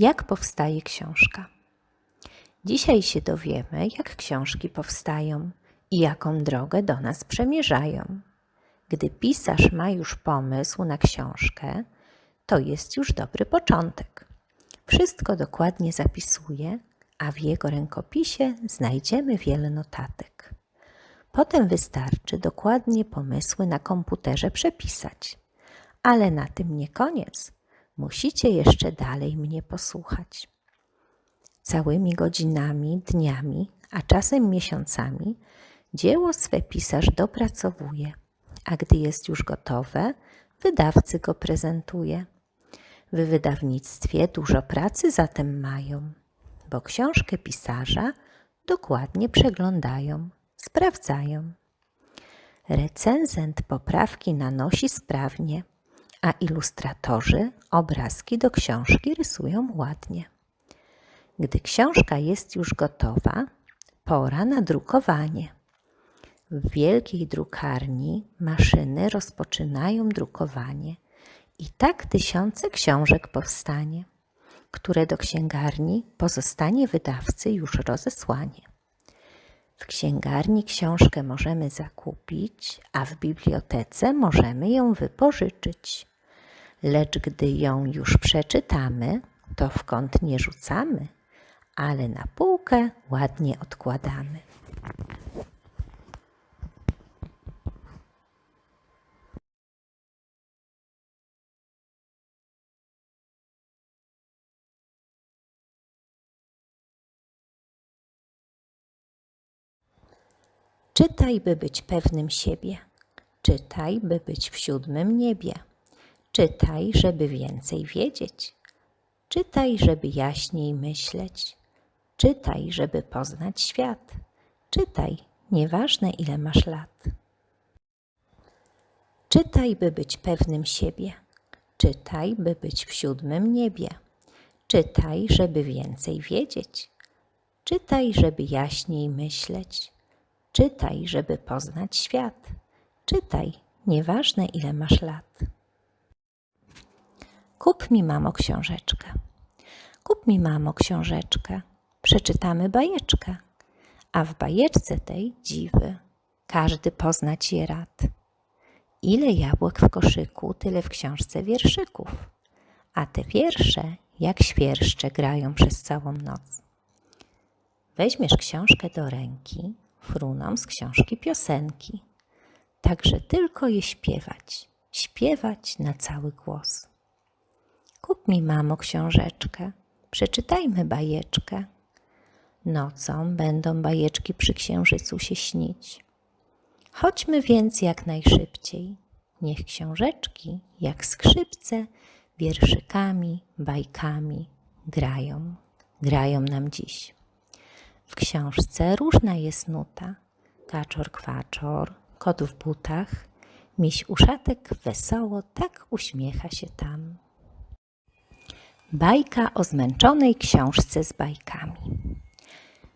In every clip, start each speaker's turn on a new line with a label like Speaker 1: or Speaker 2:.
Speaker 1: Jak powstaje książka? Dzisiaj się dowiemy, jak książki powstają i jaką drogę do nas przemierzają. Gdy pisarz ma już pomysł na książkę, to jest już dobry początek. Wszystko dokładnie zapisuje, a w jego rękopisie znajdziemy wiele notatek. Potem wystarczy dokładnie pomysły na komputerze przepisać. Ale na tym nie koniec. Musicie jeszcze dalej mnie posłuchać. Całymi godzinami, dniami, a czasem miesiącami dzieło swe pisarz dopracowuje, a gdy jest już gotowe, wydawcy go prezentuje. W wydawnictwie dużo pracy zatem mają, bo książkę pisarza dokładnie przeglądają, sprawdzają. Recenzent poprawki nanosi sprawnie, a ilustratorzy obrazki do książki rysują ładnie. Gdy książka jest już gotowa, pora na drukowanie. W wielkiej drukarni maszyny rozpoczynają drukowanie i tak tysiące książek powstanie, które do księgarni pozostanie wydawcy już rozesłanie. W księgarni książkę możemy zakupić, a w bibliotece możemy ją wypożyczyć. Lecz gdy ją już przeczytamy, to w kąt nie rzucamy, ale na półkę ładnie odkładamy. Czytaj, by być pewnym siebie. Czytaj, by być w siódmym niebie. Czytaj, żeby więcej wiedzieć. Czytaj, żeby jaśniej myśleć. Czytaj, żeby poznać świat. Czytaj, nieważne ile masz lat. Czytaj, by być pewnym siebie. Czytaj, by być w siódmym niebie. Czytaj, żeby więcej wiedzieć. Czytaj, żeby jaśniej myśleć. Czytaj, żeby poznać świat. Czytaj, nieważne ile masz lat. Kup mi, mamo, książeczkę. Kup mi, mamo, książeczkę. Przeczytamy bajeczkę. A w bajeczce tej dziwy każdy poznać je rad. Ile jabłek w koszyku, tyle w książce wierszyków. A te wiersze, jak świerszcze, grają przez całą noc. Weźmiesz książkę do ręki, fruną z książki piosenki. Także tylko je śpiewać, śpiewać na cały głos. Kup mi, mamo, książeczkę, przeczytajmy bajeczkę. Nocą będą bajeczki przy księżycu się śnić. Chodźmy więc jak najszybciej. Niech książeczki, jak skrzypce, wierszykami, bajkami grają, grają nam dziś. W książce różna jest nuta. Kaczor kwaczor, kot w butach, miś uszatek wesoło tak uśmiecha się tam. Bajka o zmęczonej książce z bajkami.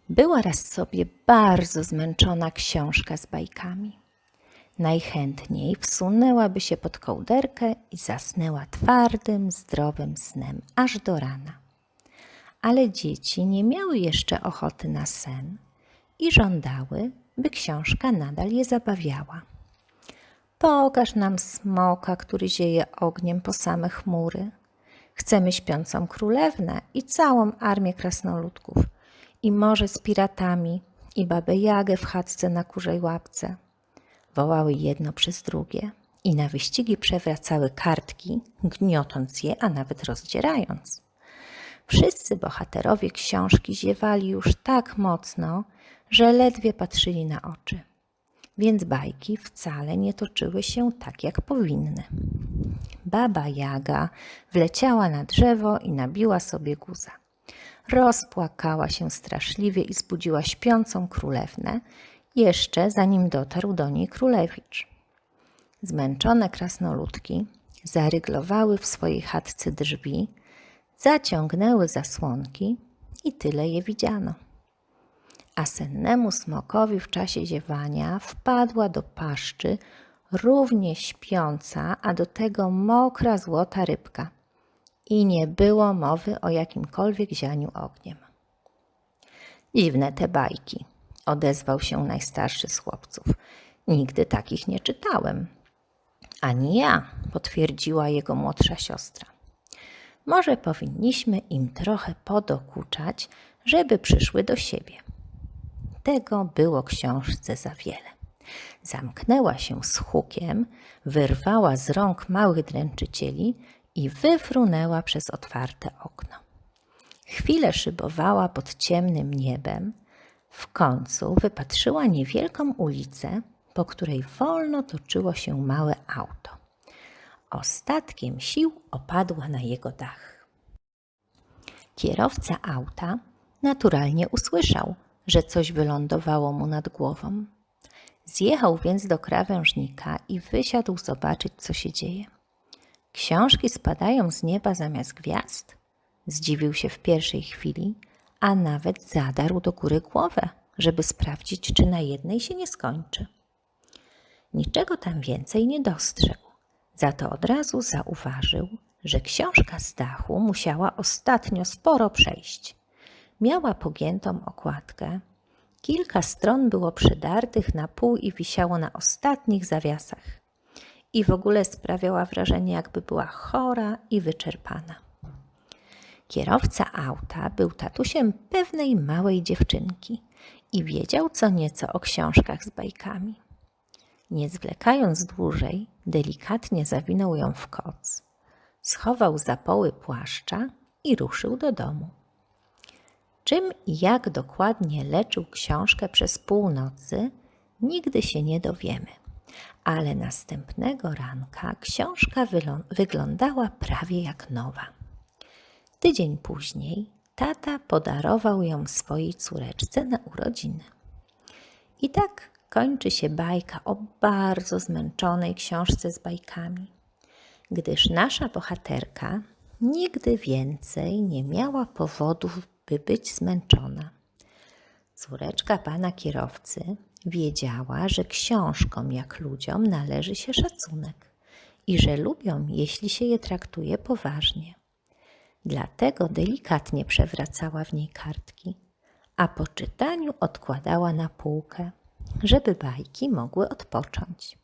Speaker 1: Była raz sobie bardzo zmęczona książka z bajkami. Najchętniej wsunęłaby się pod kołderkę i zasnęła twardym, zdrowym snem aż do rana. Ale dzieci nie miały jeszcze ochoty na sen i żądały, by książka nadal je zabawiała. Pokaż nam smoka, który zieje ogniem po same chmury. Chcemy śpiącą królewnę i całą armię krasnoludków, i morze z piratami, i babę Jagę w chatce na kurzej łapce. Wołały jedno przez drugie i na wyścigi przewracały kartki, gniotąc je, a nawet rozdzierając. Wszyscy bohaterowie książki ziewali już tak mocno, że ledwie patrzyli na oczy. Więc bajki wcale nie toczyły się tak, jak powinny. Baba Jaga wleciała na drzewo i nabiła sobie guza. Rozpłakała się straszliwie i zbudziła śpiącą królewnę, jeszcze zanim dotarł do niej królewicz. Zmęczone krasnoludki zaryglowały w swojej chatce drzwi, zaciągnęły zasłonki i tyle je widziano. A sennemu smokowi w czasie ziewania wpadła do paszczy równie śpiąca, a do tego mokra złota rybka. i nie było mowy o jakimkolwiek zianiu ogniem. Dziwne te bajki, odezwał się najstarszy z chłopców. Nigdy takich nie czytałem. Ani ja, potwierdziła jego młodsza siostra. Może powinniśmy im trochę podokuczać, żeby przyszły do siebie. Tego było książce za wiele. Zamknęła się z hukiem, wyrwała z rąk małych dręczycieli i wyfrunęła przez otwarte okno. Chwilę szybowała pod ciemnym niebem, w końcu wypatrzyła niewielką ulicę, po której wolno toczyło się małe auto. Ostatkiem sił opadła na jego dach. Kierowca auta naturalnie usłyszał, że coś wylądowało mu nad głową. Zjechał więc do krawężnika i wysiadł zobaczyć, co się dzieje. Książki spadają z nieba zamiast gwiazd? Zdziwił się w pierwszej chwili, a nawet zadarł do góry głowę, żeby sprawdzić, czy na jednej się nie skończy. Niczego tam więcej nie dostrzegł, za to od razu zauważył, że książka z dachu musiała ostatnio sporo przejść. Miała pogiętą okładkę, kilka stron było przydartych na pół i wisiało na ostatnich zawiasach. I w ogóle sprawiała wrażenie, jakby była chora i wyczerpana. Kierowca auta był tatusiem pewnej małej dziewczynki i wiedział co nieco o książkach z bajkami. Nie zwlekając dłużej, delikatnie zawinął ją w koc, schował zapoły płaszcza i ruszył do domu. Czym i jak dokładnie leczył książkę przez północy, nigdy się nie dowiemy. Ale następnego ranka książka wyglądała prawie jak nowa. Tydzień później tata podarował ją swojej córeczce na urodziny. I tak kończy się bajka o bardzo zmęczonej książce z bajkami, gdyż nasza bohaterka nigdy więcej nie miała powodów, by być zmęczona. Córeczka pana kierowcy wiedziała, że książkom jak ludziom należy się szacunek i że lubią, jeśli się je traktuje poważnie. Dlatego delikatnie przewracała w niej kartki, a po czytaniu odkładała na półkę, żeby bajki mogły odpocząć.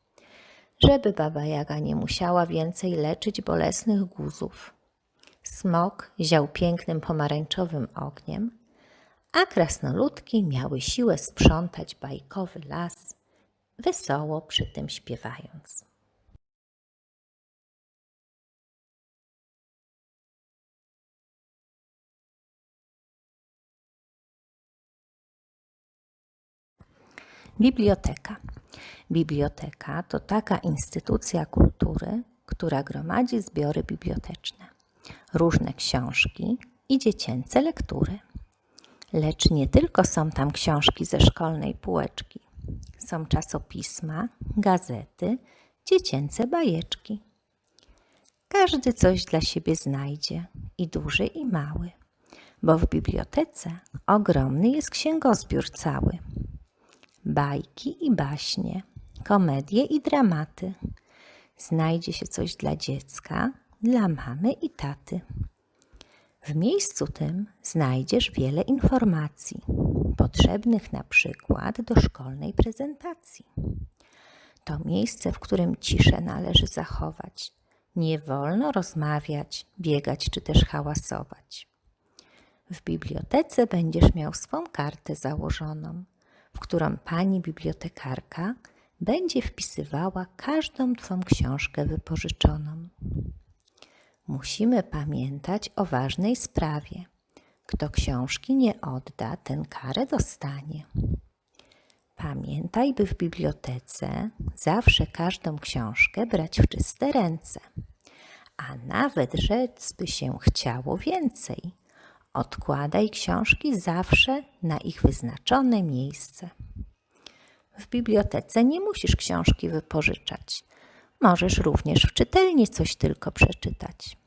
Speaker 1: Żeby baba Jaga nie musiała więcej leczyć bolesnych guzów. Smok ział pięknym pomarańczowym ogniem, a krasnoludki miały siłę sprzątać bajkowy las, wesoło przy tym śpiewając. Biblioteka. Biblioteka to taka instytucja kultury, która gromadzi zbiory biblioteczne, różne książki i dziecięce lektury. Lecz nie tylko są tam książki ze szkolnej półeczki. Są czasopisma, gazety, dziecięce bajeczki. Każdy coś dla siebie znajdzie, i duży, i mały, bo w bibliotece ogromny jest księgozbiór cały – bajki i baśnie, komedie i dramaty. Znajdzie się coś dla dziecka, dla mamy i taty. W miejscu tym znajdziesz wiele informacji, potrzebnych na przykład do szkolnej prezentacji. To miejsce, w którym ciszę należy zachować. Nie wolno rozmawiać, biegać czy też hałasować. W bibliotece będziesz miał swą kartę założoną w którą pani bibliotekarka będzie wpisywała każdą Twą książkę wypożyczoną. Musimy pamiętać o ważnej sprawie. Kto książki nie odda, ten karę dostanie. Pamiętaj, by w bibliotece zawsze każdą książkę brać w czyste ręce. A nawet rzec by się chciało więcej, Odkładaj książki zawsze na ich wyznaczone miejsce. W bibliotece nie musisz książki wypożyczać. Możesz również w czytelni coś tylko przeczytać.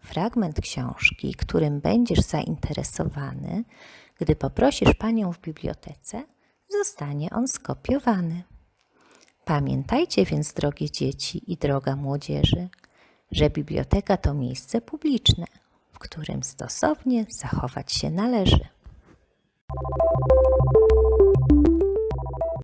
Speaker 1: Fragment książki, którym będziesz zainteresowany, gdy poprosisz panią w bibliotece, zostanie on skopiowany. Pamiętajcie więc, drogie dzieci i droga młodzieży, że biblioteka to miejsce publiczne, w którym stosownie zachować się należy.